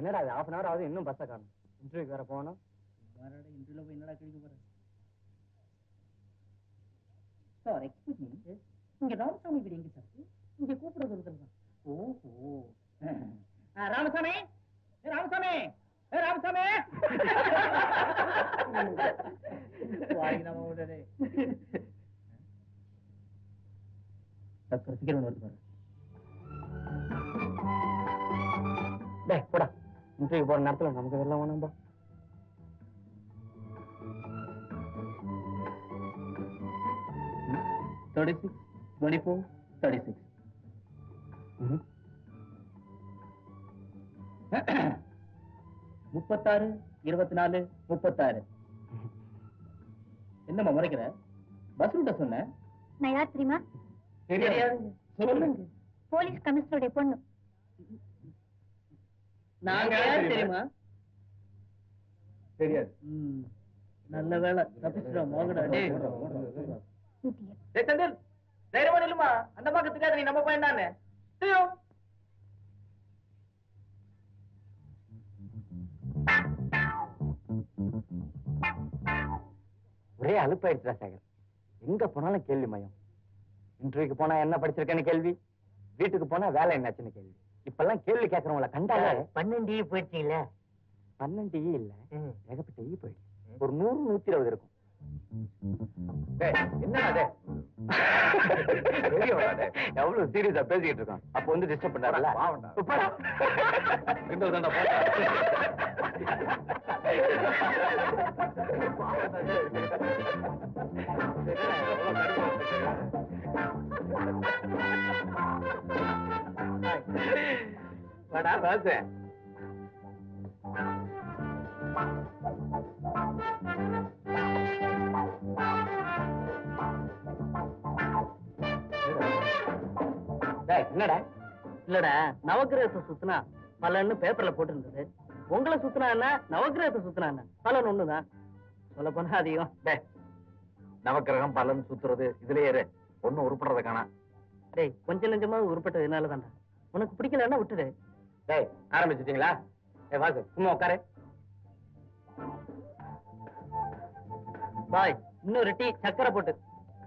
என்னடா அது half an hour ஆகுது இன்னும் பஸ்ஸை காணும். இன்டர்வியூக்கு வேற போகணும். இன்டர்வியூல போய் என்னடா கிழிக்க போறேன் சார் எக்ஸ்கியூஸ் மீ இங்க ராமசாமி வீடு எங்க சார் இங்க கூப்பிடுறது ஒருத்தர் தான். ஓஹோ. ராமசாமி! ராமசாமி! ராமசாமி! வாங்கி நம்ம டாக்டர் சீக்கிரம் வருது போடா. இன்டர்வியூ போற நேரத்துல நமக்கு வெள்ளம் வேணும்பா. Thirty six twenty four thirty six முப்பத்தாறு இருபத்தி நாலு முப்பத்தாறு. என்னம்மா முறைக்கிற? பஸ் ரூட்ட சொன்ன? நான் யார் தெரியுமா? தெரியாது. சொல்லுங்க. போலீஸ் கமிஷனருடைய பொண்ணு. நாங்க யார் தெரியுமா? தெரியாது. நல்ல வேலை தப்பிச்சிட்டோம் மோகடா டேய். இடியட். டேய் செந்தில் தைரியமா நில்லுமா? அந்த பக்கம் தெரியாது நீ நம்ம பையன் தானே? தெரியும் ஒரே அலுப்பாயிடுச்சுடா சேகர். எங்க போனாலும் கேள்வி மயம். இன்டர்வியூக்கு போனா என்ன படிச்சிருக்கேன்னு கேள்வி? வீட்டுக்கு போனா வேலை என்னாச்சுன்னு கேள்வி. இப்பெல்லாம் கேள்வி கேட்கறவங்கள கண்டாலே பன்னெண்டு போயிடுச்சீங்கள. பன்னெண்டு ஈ இல்ல ஏகப்பட்ட ஈ போயிடுச்சு. ஒரு நூறு நூத்தி இருபது இருக்கும். எவ்வளவு சீரியஸா பேசிக்கிட்டு இருக்கோம் அப்ப வந்து டிஸ்டர்ப் பண்றாருல்ல பாவம்டா. வாடா ராசு டேய், என்னடா? இல்லடா நவக்கிரகத்தை சுத்தினா பலன்னு பேப்பர்ல போட்டிருந்தது. உங்களை சுத்தினா என்ன நவக்கிரகத்தை சுத்தினா பலன் ஒண்ணுதான் சொல்ல போனா அதிகம். டேய், நவக்கிரகம் பலன் சுத்துறது இதுலயே ஒண்ணும் உருப்படுறத காணா. டேய் கொஞ்சம் நெஞ்சமா உருப்பட்டது என்னாலதான்டா. உனக்கு பிடிக்கலன்னா விட்டுடு. டேய் ஆரம்பிச்சிட்டீங்களா? ஏய் வாசு சும்மா உட்காரு. பாய் இன்னொரு டீ சக்கரை போட்டு.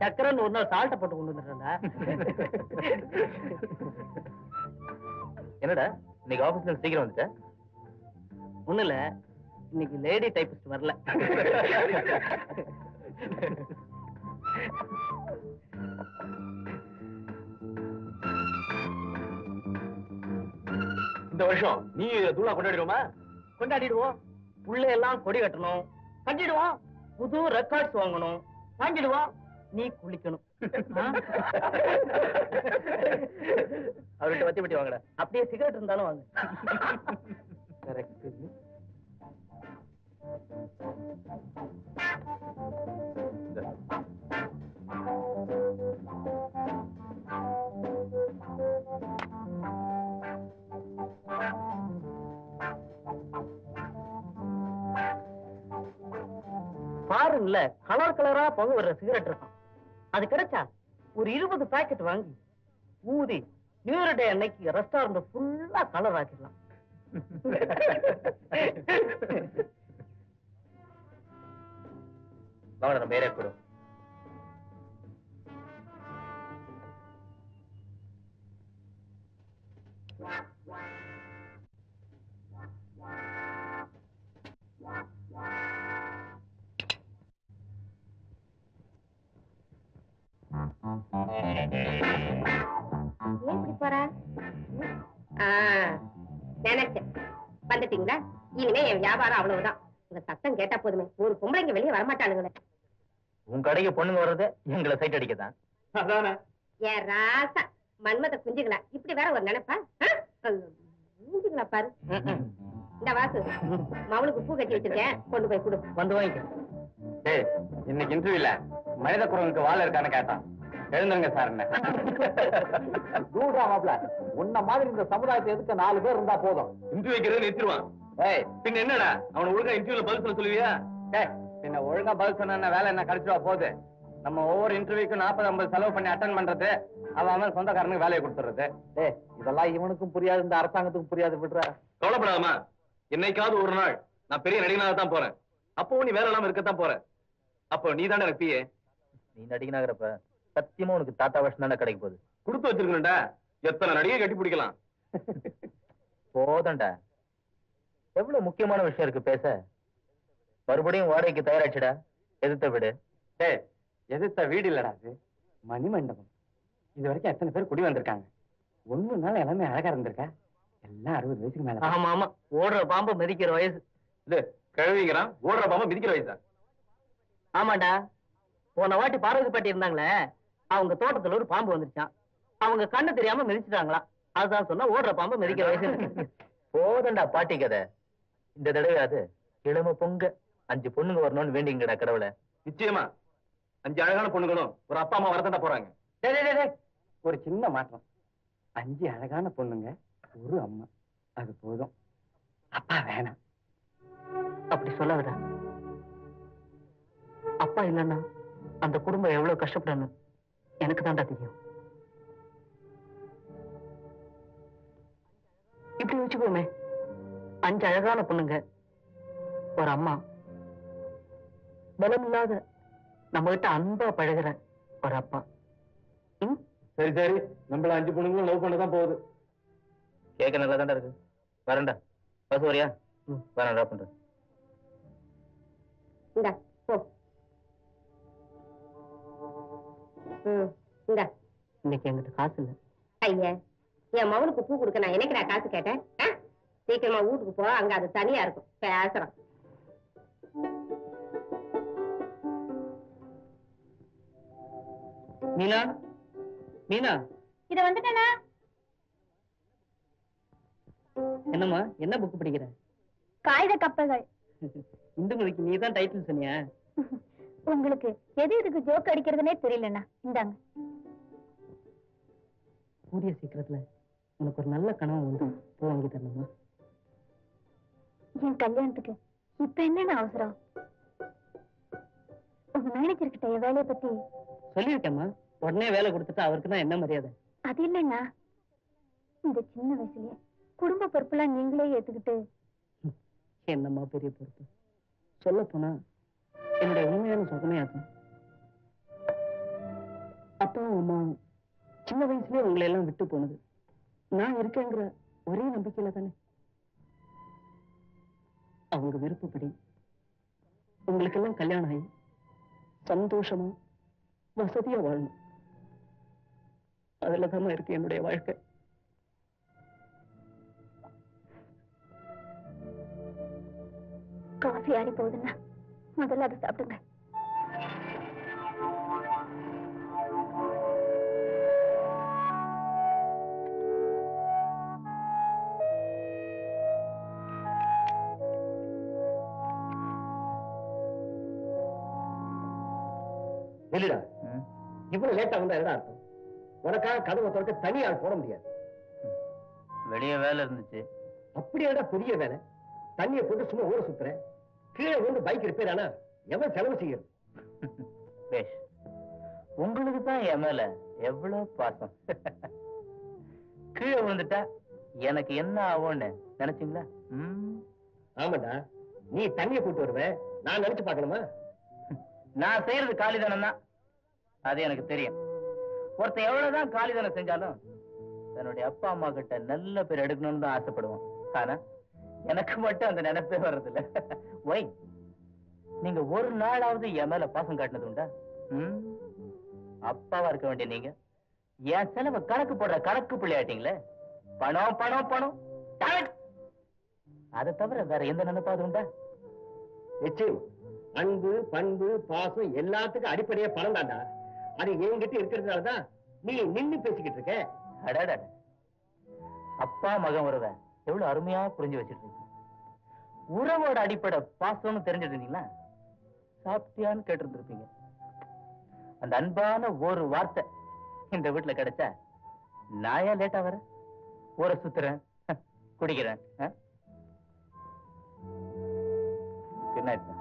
சக்கரைன்னு ஒரு நாள் சால்ட்டை போட்டு கொண்டு வந்துடுறா என்னடா இன்னைக்கு ஆபீஸ்ல சீக்கிரம் வந்துட்ட? ஒண்ணு இல்ல இன்னைக்கு லேடி டைபிஸ்ட் வரல. இந்த வருஷம் நீ தூளா கொண்டாடிடுவோமா? கொண்டாடிடுவோம். புள்ள எல்லாம் கொடி கட்டணும். கட்டிடுவோம். புது ரெக்கார்ட்ஸ் வாங்கணும். வாங்கிடுவோம். நீ குளிக்கணும். அவர்கிட்ட வத்தி பட்டி வாங்கட. அப்படியே சிகரெட் இருந்தாலும் வாங்க. பாருங்கள கலர் கலரா புகை வர்ற சிகரெட் இருக்கும். அது கிடைச்சா ஒரு இருபது பாக்கெட் வாங்கி ஊதி நியூ இயர் டே அன்னைக்கு ரெஸ்டாரண்ட் ஃபுல்லா கலர் ஆக்கிடலாம். வாங்க போடும் இப்படி போற? ஆ, நினைச்சேன். வந்துட்டீங்களா? இனிமே என் வியாபாரம் அவ்வளவுதான். உங்க சத்தம் கேட்டா போதுமே. ஒரு பொம்பளைங்க வெளியே வரமாட்டானுங்களே உன் கடைக்கு பொண்ணுங்க வர்றது எங்களை சைட் அடிக்கதான் அதானே. ஏன் ராசா மன்மத குஞ்சுங்களா இப்படி வேற ஒரு நினைப்பா? குஞ்சுங்களா பாரு. இந்த வாசு மவளுக்கு பூ கட்டி வச்சிருக்கேன். கொண்டு போய் கொடு. வந்து வாங்கிக்க. டேய் இன்னைக்கு இன்டர்வியூல மனித குரலுக்கு வாழ இருக்கான்னு கேட்டான். எழுந்துருங்க சார். என்ன தூடா மாப்ள உன்ன மாதிரி இந்த சமுதாயத்தை எதுக்க நாலு பேர் இருந்தா போதும்? இன்டர்வியூ வைக்கிறது நிறுத்திடுவான். ஏய். பின்ன என்னடா? அவன ஒழுங்கா இன்டர்வியூல பதில் சொல்ல சொல்லுவியா? டேய் பின்ன ஒழுங்கா பதில் சொன்ன வேலை என்ன? கிடைச்சிருவா போகுது. நம்ம ஒவ்வொரு இன்டர்வியூக்கும் நாற்பது ஐம்பது செலவு பண்ணி அட்டன் பண்றது அவன் அவன் சொந்தக்காரனுக்கு வேலையை கொடுத்துறது. டேய் இதெல்லாம் இவனுக்கும் புரியாது இந்த அரசாங்கத்துக்கும் புரியாது விடுற. கவலைப்படாதமா என்னைக்காவது ஒரு நாள் நான் பெரிய நடிகனாக தான் போறேன். அப்போ நீ வேலை இல்லாம இருக்கத்தான் போற. அப்போ நீ தானே பிஏ நீ நடிகனாகிறப்ப சத்தியமா உனக்கு தாத்தா வருஷம் தானே கிடைக்க போகுது? கொடுத்து வச்சிருக்கணும்டா. எத்தனை நடிகை கட்டி பிடிக்கலாம்? போதண்டா எவ்வளவு முக்கியமான விஷயம் இருக்கு பேச? மறுபடியும் வாடகைக்கு தயாராச்சுடா. எதிர்த்த வீடு. டேய் எதிர்த்த வீடு இல்லடா அது. மணிமண்டபம். இது வரைக்கும் எத்தனை பேர் குடி வந்திருக்காங்க? ஒண்ணு நாள் எல்லாமே அழகா இருந்திருக்கா? எல்லாம் அறுபது வயசுக்கு மேல ஆமா ஆமா. ஓடுற பாம்பு மிதிக்கிற வயசு. இது கழுவிங்கிறான் ஓடுற பாம்பா மிதிக்கிற வயசா ஆமாண்டா. போன வாட்டி பார்வதி பாட்டி இருந்தாங்களே அவங்க தோட்டத்துல ஒரு பாம்பு வந்துருச்சான் அவங்க கண்ணு தெரியாம மிதிச்சிட்டாங்களாம். அதுதான் சொன்னா ஓடுற பாம்பு மிதிக்கிற வயசு போதண்டா பாட்டி கதை. இந்த தடவை அது இளம பொங்க அஞ்சு பொண்ணுங்க வரணும்னு வேண்டிங்கடா கடவுளை. நிச்சயமா. அஞ்சு அழகான பொண்ணுங்களும் ஒரு அப்பா அம்மா வரத்தாண்டா போறாங்க. டேய், டேய், டேய், டேய். ஒரு சின்ன மாற்றம். அஞ்சு அழகான பொண்ணுங்க ஒரு அம்மா. அது போதும். அப்பா வேணாம். அப்படி சொல்லாதடா. அப்பா இல்லைன்னா அந்த குடும்பம் எவ்வளவு கஷ்டப்படணும்? எனக்கு தான்டா தெரியும். இப்படி வச்சுக்கோமே அஞ்சு அழகான பொண்ணுங்க. ஒரு அம்மா. பலம் இல்லாத நம்ம கிட்ட அன்பா பழகுற ஒரு அப்பா? சரி சரி. நம்மள அஞ்சு பொண்ணுங்களும் லவ் பண்ண தான் போகுது. கேட்க நல்லா தான்டா இருக்கு. வரேன்டா. பஸ் வரியா ம். வரேன் இந்தா. இன்னைக்கு என்கிட்ட காசு இல்லை. ஐயா என் மகனுக்கு பூ கொடுக்க நான் என்னைக்கு நான் காசு கேட்டேன்? சீக்கிரமா வீட்டுக்கு போ அங்க அது தனியா இருக்கும். பேசுறோம் மீனா? மீனா? இத வந்துட்டேனா? என்னம்மா என்ன புக் படிக்கிற? காகித கப்பல்கள். இந்துமதிக்கு நீ தான் டைட்டில் சொன்னியா? உங்களுக்கு எது எதுக்கு ஜோக் அடிக்கிறதுனே தெரியலண்ணா. இந்தாங்க. கூடிய சீக்கிரத்துல உனக்கு ஒரு நல்ல கனவு வந்து பூ வாங்கி தரணுமா? என் கல்யாணத்துக்கு இப்ப என்னென்ன அவசரம்? உங்க மேனேஜர் கிட்ட என் வேலையை பத்தி சொல்லியிருக்கேம்மா. உடனே வேலை கொடுத்துட்டா அவருக்கு தான் என்ன மரியாதை? அது இல்லைண்ணா. இந்த சின்ன வயசுலயே குடும்ப பொறுப்பெல்லாம் நீங்களே ஏத்துக்கிட்டு என்னம்மா பெரிய பொறுப்பு? சொல்ல போனா என்னுடைய உண்மையான சுகமே அது அப்பாவும் அம்மாவும் சின்ன வயசுலயே உங்களை எல்லாம் விட்டு போனது. நான் இருக்கேங்கிற ஒரே நம்பிக்கையில தானே? அவங்க விருப்பப்படி உங்களுக்கெல்லாம் கல்யாணம் ஆகி சந்தோஷமா வசதியா வாழணும். அதுலதாம்மா இருக்கு என்னுடைய வாழ்க்கை. காஃபி ஆறி போகுதுன்னா முதல்ல அதை சாப்பிடுங்க. இவ்வளவு லேட்டா வந்தா என்ன அர்த்தம்? உனக்காக கதவை திறக்க தனி ஆள் போட முடியாது. வெளியே வேலை இருந்துச்சு. அப்படியாடா பெரிய வேலை? தண்ணியை போட்டு சும்மா ஊற சுத்துறேன் கீழே வந்து பைக் ரிப்பேர் ஆனா எவன் செலவு செய்யறது பேஷ் உங்களுக்கு தான் என் மேல எவ்வளவு பாசம்? கீழே விழுந்துட்டா எனக்கு என்ன ஆகும்னு நினைச்சீங்களா. ஆமாடா. நீ தண்ணியை போட்டு வருவ. நான் நினைச்சு பார்க்கணுமா? நான் செய்யறது காலிதானம் தான் அது எனக்கு தெரியும். ஒருத்தன் எவ்வளவுதான் காலிதானம் செஞ்சாலும் தன்னுடைய அப்பா அம்மா கிட்ட நல்ல பேர் எடுக்கணும்னு தான் ஆசைப்படுவான். ஆனா எனக்கு மட்டும் அந்த நினைப்பே வர்றதில்ல. ஒய் நீங்க ஒரு நாளாவது என் மேல பாசம் காட்டினது உண்டா? அப்பாவா இருக்க வேண்டிய நீங்க? என் செலவை கணக்கு போடுற கணக்கு பிள்ளையாட்டீங்களே பணம் பணம் பணம்! அதை தவிர வேற எந்த நினைப்பாவது உண்டா? நிச்சயம். அன்பு பண்பு பாசம் எல்லாத்துக்கும் அடிப்படையே பணம் தாண்டா அது என்கிட்ட இருக்கிறதுனாலதான் நீ நின்னு பேசிக்கிட்டு இருக்க. அடடட. அப்பா மகன் உறவை எவ்வளவு அருமையா புரிஞ்சு வச்சிருக்கீங்க. உறவோட அடிப்படை பாசம்னு தெரிஞ்சிருந்தீங்களா சாப்பிட்டியான்னு கேட்டிருந்திருப்பீங்க. அந்த அன்பான ஒரு வார்த்தை இந்த வீட்டுல கிடைச்சா நான் ஏன் லேட்டா வரேன் ஊரை சுத்துறேன். குடிக்கிறேன். குட் நைட்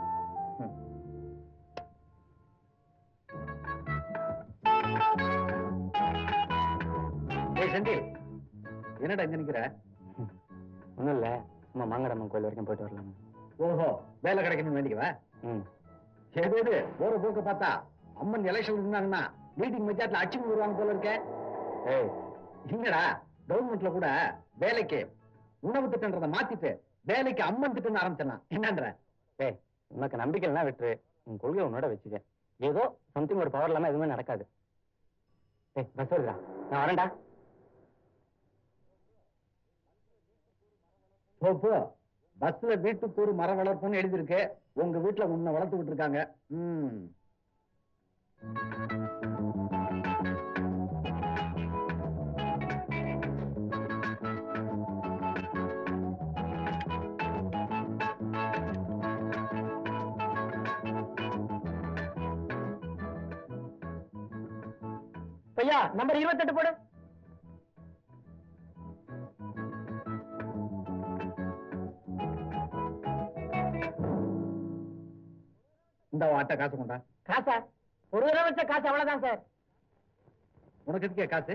செந்தில் என்னடா இங்க நிக்கிற? ஒண்ணும் இல்ல. சும்மா மாங்கடம்மன் கோயில் வரைக்கும் போயிட்டு வரலாம் ஓஹோ வேலை கிடைக்கணும் வேண்டிக்கவா? ம். ஏதோ இது போற போக்க பார்த்தா அம்மன் எலெக்ஷன் இருந்தாங்கன்னா மீட்டிங் மெஜார்ட்ல அச்சு வருவாங்க போல இருக்கே. ஏய். இல்லடா கவர்மெண்ட்ல கூட வேலைக்கு உணவு திட்டன்றதை மாத்திட்டு வேலைக்கு அம்மன் திட்டம் ஆரம்பிச்சிடலாம். என்னன்ற? ஏய் உனக்கு நம்பிக்கை இல்லைனா விட்டுரு. உன் கொள்கை உன்னோட வச்சுக்க. ஏதோ சம்திங் ஒரு பவர் இல்லாம எதுவுமே நடக்காது. ஏய் பஸ் வருதா நான் வரேன்டா. போ போ. பஸ்ல வீட்டுக்கு ஒரு மரம் வளர்ப்புன்னு எழுதிருக்கு உங்க வீட்டுல உன்னை வளர்த்து விட்டுருக்காங்க ம். பையா நம்பர் இருபத்தெட்டு போடு. இந்த ஆட்ட காசு கொண்டா. காசா? ஒரு தடவை வச்ச காசு அவ்வளவுதான் சார். உனக்கு எதுக்கே காசு?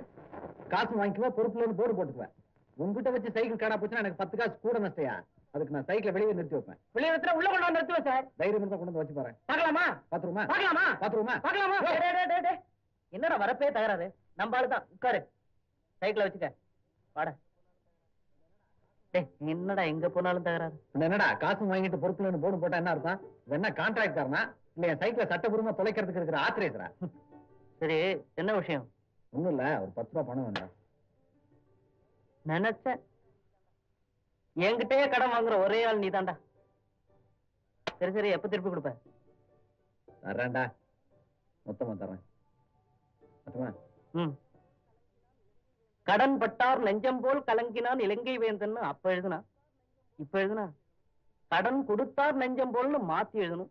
காசு வாங்கிக்குவா பொறுப்புல இருந்து போர்டு போட்டுக்குவேன் உங்ககிட்ட வச்சு சைக்கிள் காணா போச்சுன்னா எனக்கு பத்து காசு கூட நஷ்டையா? அதுக்கு நான் சைக்கிளை வெளியே நிறுத்தி வைப்பேன். வெளியே வச்சுனா உள்ள கொண்டு வந்து நிறுத்துவேன் சார். தைரியம் இருந்தா கொண்டு வந்து வச்சு பாரு. பார்க்கலாமா? பாத்துருமா? பார்க்கலாமா? பாத்துருமா? பார்க்கலாமா. என்னடா வரப்பே தகராறு? நம்ம ஆளு தான் உட்காரு. சைக்கிள வச்சுக்க. வாடா. என்னடா எங்க போனாலும் தகராறு? என்னடா காசு வாங்கிட்டு பொறுப்புல இருந்து போர்டு போட்டா என்ன அர்த்தம்? என்ன காரனா இல்ல என் சைக்கிளை சட்டபூர்வமா தொலைக்கிறதுக்கு இருக்கிற ஆத்திரேசரா? சரி என்ன விஷயம்? ஒண்ணும் இல்ல ஒரு பத்து ரூபா பணம் வேண்டாம் நினைச்சேன் என்கிட்டயே கடன் வாங்குற ஒரே ஆள் நீதான்டா. சரி சரி எப்ப திருப்பி கொடுப்ப? தர்றேன்டா. மொத்தமா தர்றேன். ம். கடன் பட்டார் நெஞ்சம் போல் கலங்கினான் இலங்கை வேந்தன் அப்ப எழுதுனா. இப்ப எழுதுனா கடன் கொடுத்தார் நெஞ்சம் போல்னு மாத்தி எழுதணும்.